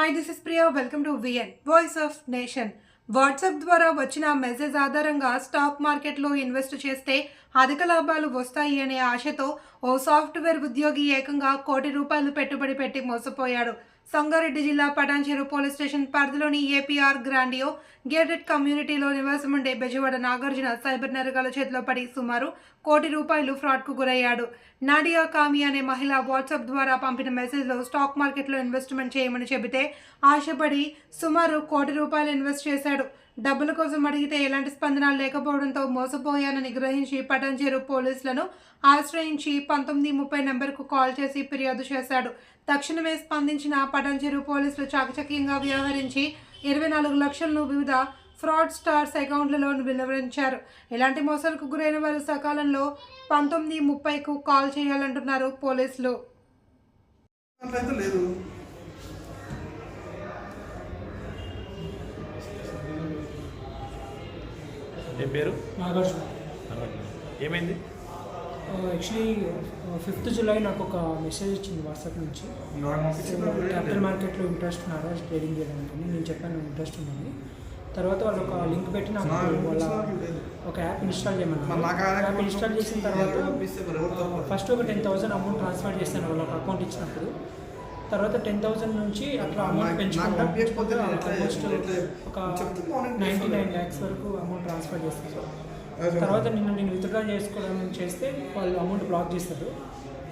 Hi this is Priya welcome to VN voice of nation WhatsApp ద్వారా వచ్చిన message ఆధారంగా stock మార్కెట్లో invest చేస్తే అధిక లాభాలు వస్తాయి అనే ఆశతో ఓ సాఫ్ట్వేర్ ఉద్యోగి ఏకంగా కోటి రూపాయలు పెట్టుబడి పెట్టి మోసపోయాడు. సంగారెడ్డి జిల్లా పటాన్చెరు పోలీస్ స్టేషన్ పరిధిలోని ఏపీఆర్ గ్రాండియో గేటెడ్ కమ్యూనిటీలో నివాసం ఉండే బెజవాడ నాగార్జున సైబర్ నేరగాల చేతిలో పడి సుమారు కోటి రూపాయలు ఫ్రాడ్కు గురయ్యాడు. నాడియా కామి అనే మహిళ వాట్సాప్ ద్వారా పంపిన మెసేజ్లో స్టాక్ మార్కెట్లో ఇన్వెస్ట్మెంట్ చేయమని చెబితే ఆశపడి సుమారు కోటి రూపాయలు ఇన్వెస్ట్ చేశాడు. డబ్బుల కోసం అడిగితే ఎలాంటి స్పందన లేకపోవడంతో మోసపోయానని గ్రహించి పటంచేరు పోలీసులను ఆశ్రయించి పంతొమ్మిది ముప్పై నెంబర్కు కాల్ చేసి ఫిర్యాదు చేశాడు. తక్షణమే స్పందించిన పటంచేరు పోలీసులు చాకచక్యంగా వ్యవహరించి ఇరవై నాలుగు లక్షలను వివిధ ఫ్రాడ్ స్టార్స్ అకౌంట్లలో వివరించారు ఎలాంటి మోసాలకు గురైన వారు సకాలంలో పంతొమ్మిది ముప్పైకు కాల్ చేయాలంటున్నారు పోలీసులు. అట్లయితే లేదు ఏం పేరు? నాగార్జున. ఏమైంది? యాక్చువల్లీ ఫిఫ్త్ జూలై నాకు ఒక మెసేజ్ వచ్చింది వాట్సాప్ నుంచి. క్యాపిటల్ మార్కెట్లో ఇంట్రెస్ట్ ఉన్నారా ట్రేడింగ్ చేయడానికి అని నేను చెప్పాను ఇంట్రెస్ట్ ఉందని తర్వాత వాళ్ళు ఒక లింక్ పెట్టి నాకు వాళ్ళ ఒక యాప్ ఇన్స్టాల్ చేయమన్నారు. యాప్ ఇన్స్టాల్ చేసిన తర్వాత ఫస్ట్ ఒక టెన్ థౌసండ్ అమౌంట్ ట్రాన్స్ఫర్ చేశాను వాళ్ళ ఒక అకౌంట్ ఇచ్చినప్పుడు. తర్వాత టెన్ థౌసండ్ నుంచి అట్లా అమౌంట్ పెంచుకుంటా ఆల్మోస్ట్ ఒక నైంటీ నైన్ ల్యాక్స్ వరకు అమౌంట్ ట్రాన్స్ఫర్ చేస్తాను తర్వాత నిన్న నేను విత్డ్రా చేసుకోవడం చేస్తే వాళ్ళు అమౌంట్ బ్లాక్ చేస్తారు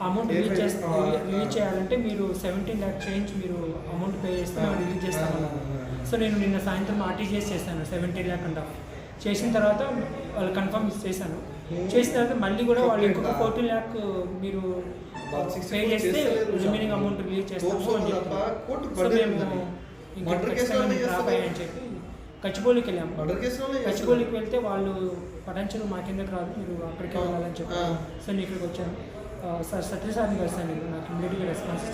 అమౌంట్ రిలీజ్ చేస్తే రిలీజ్ చేయాలంటే మీరు సెవెంటీన్ ల్యాక్ చేంజ్ మీరు అమౌంట్ పే చేస్తే రిలీజ్ చేస్తామన్నారు సో నేను నిన్న సాయంత్రం ఆర్టీజీఎస్ చేశాను సెవెంటీన్ ల్యాక్ అంట చేసిన తర్వాత వాళ్ళు కన్ఫర్మ్ చేశాను. చేసిన తర్వాత మళ్ళీ కూడా వాళ్ళు ఇంకొక ఫోర్టీన్ ల్యాక్ మీరు పే చేస్తే రిమైనింగ్ అమౌంట్ రిలీజ్ చేస్తాము అని సో మేము చేస్తారా? రాబాయి అని చెప్పి గచ్చిబౌలికి వెళ్ళాము. గచ్చిబౌలికి వెళ్తే వాళ్ళు పటాన్చెరు మా కిందకి రాదు మీరు అక్కడికి వెళ్ళాలని చెప్పారు. సో నేను ఇక్కడికి వచ్చాను. సార్ సత్య సార్ని కలిసాను నేను. నాకు ఇమ్మీడియట్గా రెస్పాన్స్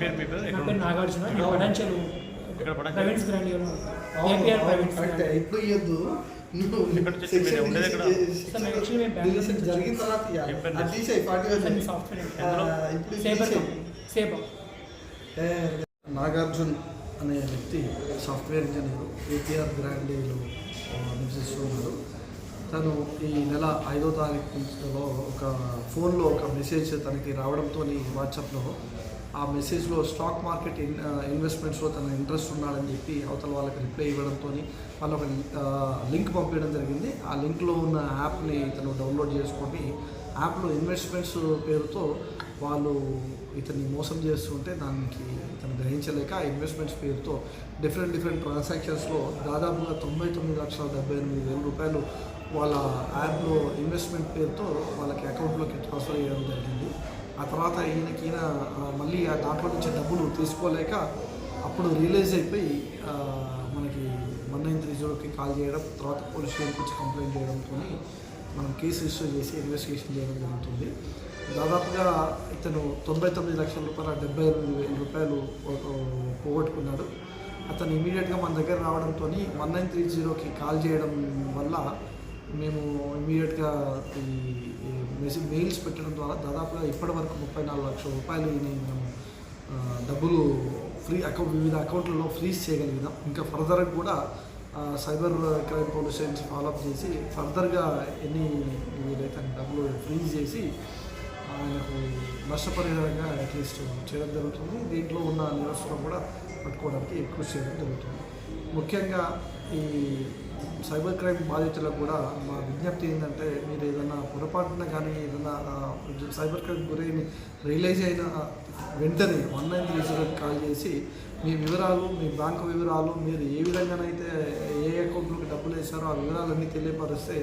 పేరు నా పేరు నాగార్జున. నేను కరెక్టే. ఇప్పుడు ఇవ్వద్దు జరిగిన తర్వాత నాగార్జున్ అనే వ్యక్తి సాఫ్ట్వేర్ ఇంజనీర్ ఏపీఆర్ గ్రాండేలో నివసిస్తూ ఉన్నాడు. తను ఈ నెల ఐదో తారీఖులో ఒక ఫోన్లో ఒక మెసేజ్ తనకి రావడంతో వాట్సాప్లో. ఆ మెసేజ్లో స్టాక్ మార్కెట్ ఇన్ ఇన్వెస్ట్మెంట్స్లో తన ఇంట్రెస్ట్ ఉన్నాడని చెప్పి అవతల వాళ్ళకి రిప్లై ఇవ్వడంతో వాళ్ళు ఒక లింక్ పంపించడం జరిగింది. ఆ లింక్లో ఉన్న యాప్ని తను డౌన్లోడ్ చేసుకొని యాప్లో ఇన్వెస్ట్మెంట్స్ పేరుతో వాళ్ళు ఇతన్ని మోసం చేస్తుంటే దానికి ఇతను గ్రహించలేక ఆ ఇన్వెస్ట్మెంట్స్ పేరుతో డిఫరెంట్ డిఫరెంట్ ట్రాన్సాక్షన్స్లో దాదాపుగా తొంభై తొమ్మిది లక్షల డెబ్బై ఎనిమిది వేల రూపాయలు వాళ్ళ యాప్లో ఇన్వెస్ట్మెంట్ పేరుతో వాళ్ళకి అకౌంట్లోకి ట్రాన్స్ఫర్ చేయడం జరిగింది. ఆ తర్వాత ఈయనకి ఈయన మళ్ళీ ఆ దాంట్లో నుంచి డబ్బులు తీసుకోలేక అప్పుడు రియలైజ్ అయిపోయి మనకి వన్ నైన్ త్రీ జీరోకి కాల్ చేయడం తర్వాత పోలీస్ స్టేషన్కి వచ్చి కంప్లైంట్ చేయడంతో మనం కేసు రిజిస్టర్ చేసి ఇన్వెస్టిగేషన్ చేయడం జరుగుతుంది. దాదాపుగా ఇతను తొంభై తొమ్మిది లక్షల రూపాయల డెబ్బై ఎనిమిది వేల రూపాయలు పోగొట్టుకున్నాడు. అతను ఇమీడియట్గా మన దగ్గర రావడంతో వన్ నైన్ త్రీ జీరోకి కాల్ చేయడం వల్ల మేము ఇమీడియట్గా ఈ మెసేజ్ మెయిల్స్ పెట్టడం ద్వారా దాదాపుగా ఇప్పటి వరకు ముప్పై నాలుగు లక్షల రూపాయలు ఈయన మనం డబ్బులు ఫ్రీ అకౌంట్ వివిధ అకౌంట్లలో ఫ్రీజ్ చేయగలిగినాం. ఇంకా ఫర్దర్ కూడా సైబర్ క్రైమ్ పోలీస్ ఫాలోఅప్ చేసి ఫర్దర్గా ఎన్ని ఏదైతే డబ్బులు ఫ్రీజ్ చేసి ఆయనకు నష్టపరిహారంగా అట్లీస్ట్ చేయడం జరుగుతుంది. దీంట్లో ఉన్న నిరసన కూడా పట్టుకోవడానికి కృషి చేయడం జరుగుతుంది. ముఖ్యంగా ఈ సైబర్ క్రైమ్ బాధితులకు కూడా మా విజ్ఞప్తి ఏంటంటే మీరు ఏదైనా పొరపాటున కానీ ఏదైనా సైబర్ క్రైమ్ గురైన రియలైజ్ అయిన వెంటనే వన్ నైన్ త్రీ జీరోకి కాల్ చేసి మీ వివరాలు మీ బ్యాంకు వివరాలు మీరు ఏ విధంగానైతే ఏ అకౌంట్లోకి డబ్బులు వేశారో ఆ వివరాలన్నీ తెలియపరిస్తే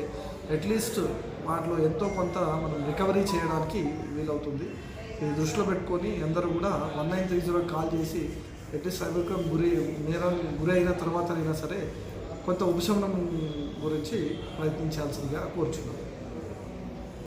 అట్లీస్ట్ వాటిలో ఎంతో కొంత మనం రికవరీ చేయడానికి వీలవుతుంది. ఇది దృష్టిలో పెట్టుకొని అందరూ కూడా వన్ నైన్ త్రీ జీరోకి కాల్ చేసి అట్లీస్ట్ సైబర్ క్రైమ్ గురి నేరం గురి అయిన తర్వాత అయినా సరే కొంత ఉపశమనం గురించి ప్రయత్నించాల్సిందిగా కోరుచున్నాం.